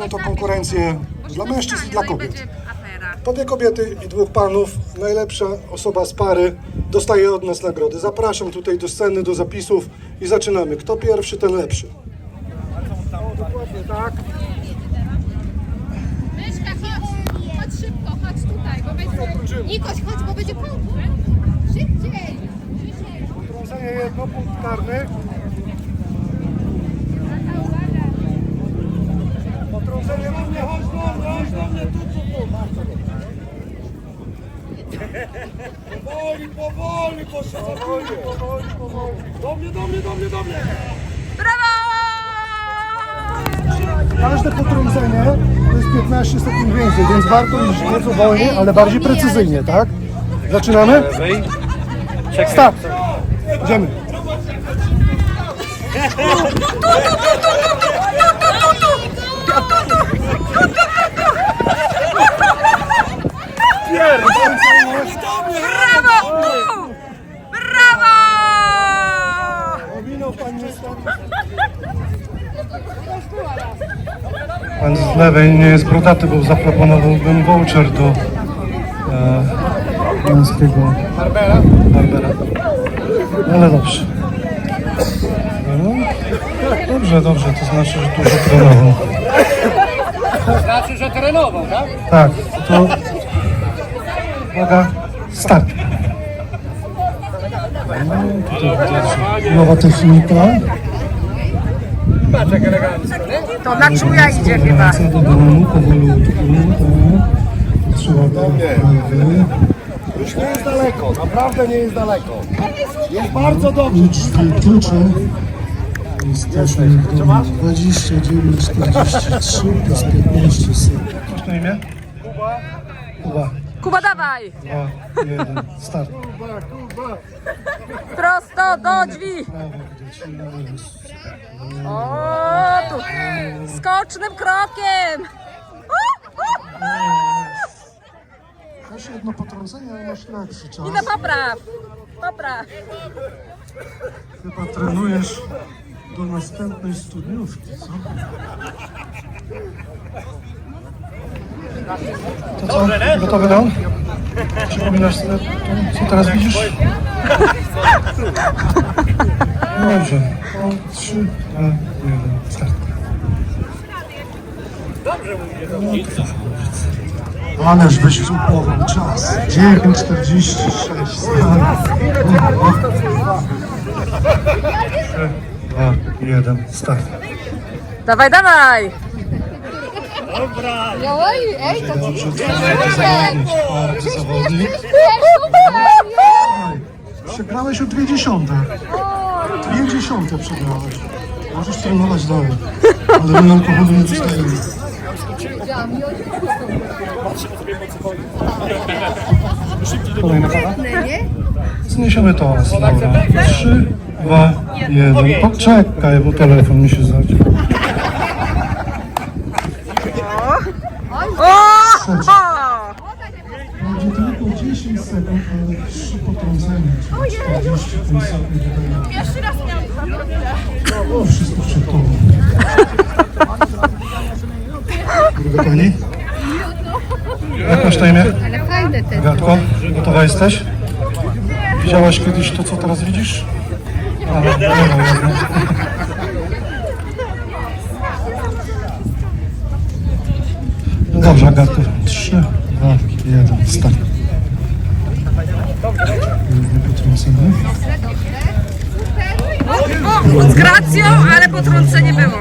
Będą to konkurencje dla mężczyzn i dla kobiet. Po dwie kobiety i dwóch panów, najlepsza osoba z pary dostaje od nas nagrody. Zapraszam tutaj do sceny, do zapisów i zaczynamy. Kto pierwszy, ten lepszy. Dokładnie tak. Myszka, chodź. Chodź szybko, chodź tutaj, bo będzie... Nikoś, chodź, bo będzie konkurs. Szybciej. Szybciej. Trącenie jedno, punkt karny. Potrącenie równie, chodź do mnie, chodź do mnie, tu, tu, tu. Powoli, powoli, proszę, powoli, powoli, powoli. Do mnie, do mnie, do mnie, do mnie. Brawo! Każde potrącenie to jest 15 sekund więcej, więc warto iść nieco wolniej, ale bardziej precyzyjnie, tak? Zaczynamy? Start! Idziemy. Brawo! Brawo! Ominął pan niestety. Pan z lewej nie jest brodaty, bo zaproponowałbym voucher do e, męskiego Barbera. Barbera. Ale dobrze. No, dobrze, dobrze, to znaczy, że dużo trenował. Znaczy, że trenował, tak? Tak, to uwaga, start. No, nowa technika. To na czuja idzie chyba. Wraca do domu powolutku, tak. Trzeba prawy. Już nie jest daleko, naprawdę nie jest daleko. Jest bardzo dobrze. Drzwi klucze. Jesteśmy w domu 29, 43 plus 15 sekund. Masz na imię? Kuba. Kuba. Kuba, dawaj! 2, 1, start. Prosto do drzwi! O, tu! Skocznym krokiem! Masz jedno potrącenie, ale masz lepszy czas. Idę popraw! Popraw! Chyba trenujesz do następnej studniówki, co? To co? Gotowy dom? Przypominasz sobie, to, co teraz widzisz? Dobrze. O, trzy, dwa, jeden, start. Ależ byś kupował czas. 9.46. Start. Dwa, jeden, start. Dawaj, dawaj! Dobrze, trzeba zawodnik, czwarty zawodnik. Przegrałeś o dwie dziesiąte. Dwie dziesiąte przegrałeś. Możesz trenować dalej. Ale my alkoholu nie dostajemy. Kolejna para? Zniesiemy to raz, dobra. Trzy, dwa, jeden. Poczekaj, bo telefon mi się zaciął. O! Będzie tylko 10 sekund, ale trzy potrącenia. czyli 45 sekund do tego. Pierwszy raz miałam O, wszystko przed tobą. Druga pani? Jak masz na imię? Ale fajne te. Gatko, gotowa jesteś? Widziałaś kiedyś to, co teraz widzisz? A, no, no. No dobrze, Agatko. Trzy, dwa, jeden, start. Równie potrącony. Gracją, ale potrącenie było.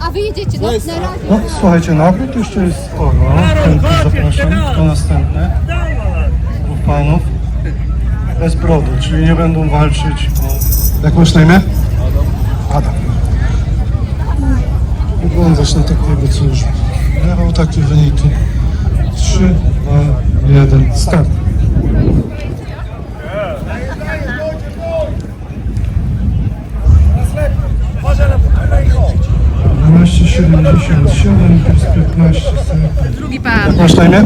A wy jedziecie na, na razie. No, słuchajcie, nagród jeszcze jest sporo. Chętnie zapraszam. To następne. Dwóch panów. Bez brody, czyli nie będą walczyć o... Jak masz na imię? Adam. Wyglądasz na takiego, co już miał takie wyniki. Trzy, dwa, jeden, start. Dwanaście siedemdziesiąt siedem plus piętnaście sekund. Drugi pan. Jak masz na imię?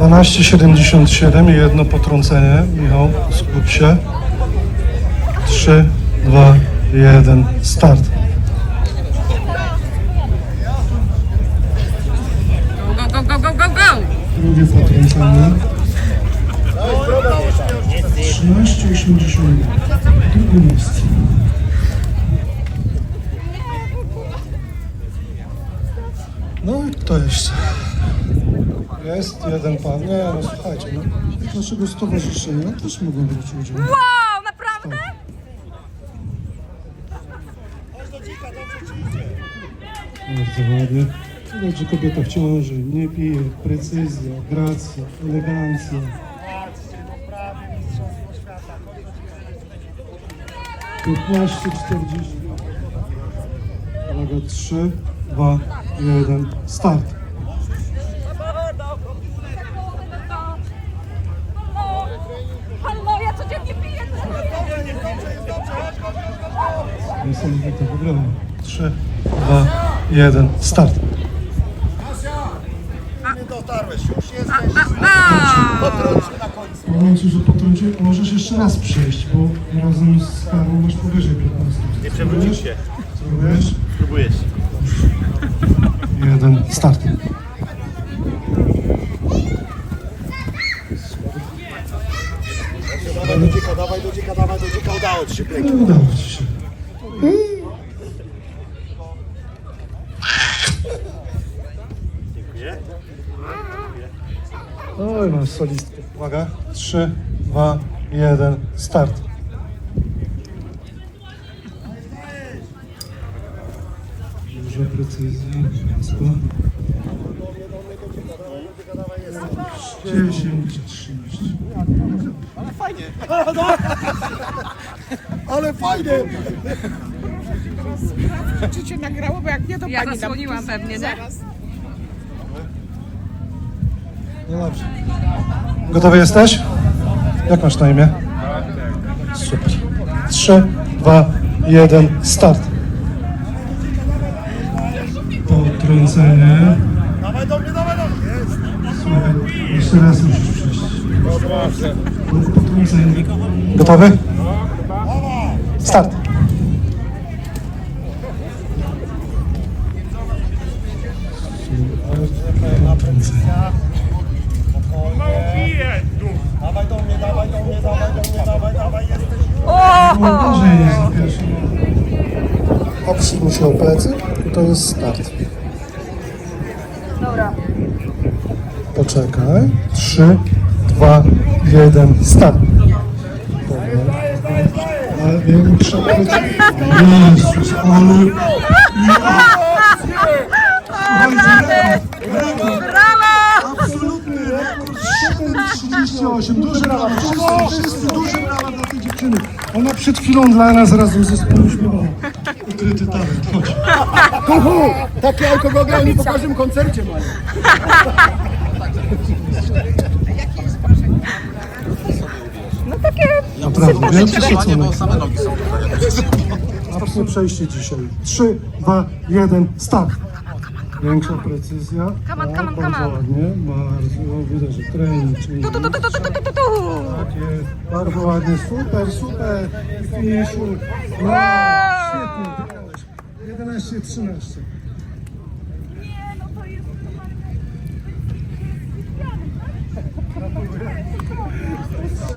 12,77 i jedno potrącenie. Michał, skup się. 3, 2, jeden, start. No i kto jeszcze? Jest jeden pan. Nie, no słuchajcie, no, z naszego stowarzyszenia też mogą brać udział. Wow, naprawdę? Bardzo ładnie. Widać, że kobieta w ciąży nie pije. Precyzja, gracja, elegancja. Piętnaście, czterdzieści. Uwaga, trzy, dwa, jeden, start. Hallo, ja codziennie piję. Niesamowite wygrała. Trzy, dwa, jeden, start. Nie dotarłeś, już jesteś. Potrącił na końcu. W momencie, że potrąci, możesz jeszcze raz przejść, bo razem z karą masz powyżej 15. Nie przewrócisz się. Spróbujesz? Próbujesz. Jeden, start. Dawaj do dzika, dawaj do dzika, dawaj do dzika, udało ci się No, udało ci się. Oj, masz solistkę. Uwaga. Trzy, dwa, jeden, start. Duża precyzja. Wszystko. 10, 13. Ale fajnie! Czy cię nagrało, bo jak nie, to Ja pani zasłoniłam pewnie, nie? Zaraz. No dobrze. Gotowy jesteś? Jak masz na imię? Super. Trzy, dwa, jeden, start. Dawaj do mnie, dawaj do mnie! Jeszcze raz musisz przejść. Potrącenie. Gotowy? Start. Dawaj do mnie, dawaj do mnie, dawaj do mnie, dawaj, dawaj, jesteś. Się o plecy to jest start. Dobra. Poczekaj. Trzy, dwa, jeden, start. Dobra. Ale większa. Jezus, ale... Słuchajcie, Absolutny rekord 7,38. Duży brawa, wszyscy, wszyscy duży brawa dla tej dziewczyny. Ona przed chwilą dla nas razem z zespołem śpiewała. Ukryty talent, chodź. Kuchu! Takie alkohol nie po każdym koncercie mają. Naprawdę, wielki szacunek. Absolutnie przejście dzisiaj. 3, 2, 1, start. Większa precyzja. Come on, come on, bardzo come on. ładnie, bardzo widać, że trening. czyli Tu, tu, tu, tu, tu, tu, tu, tu, tu. Tak jest, bardzo ładnie, super, super. I finiszu. No, świetnie. 11, 13.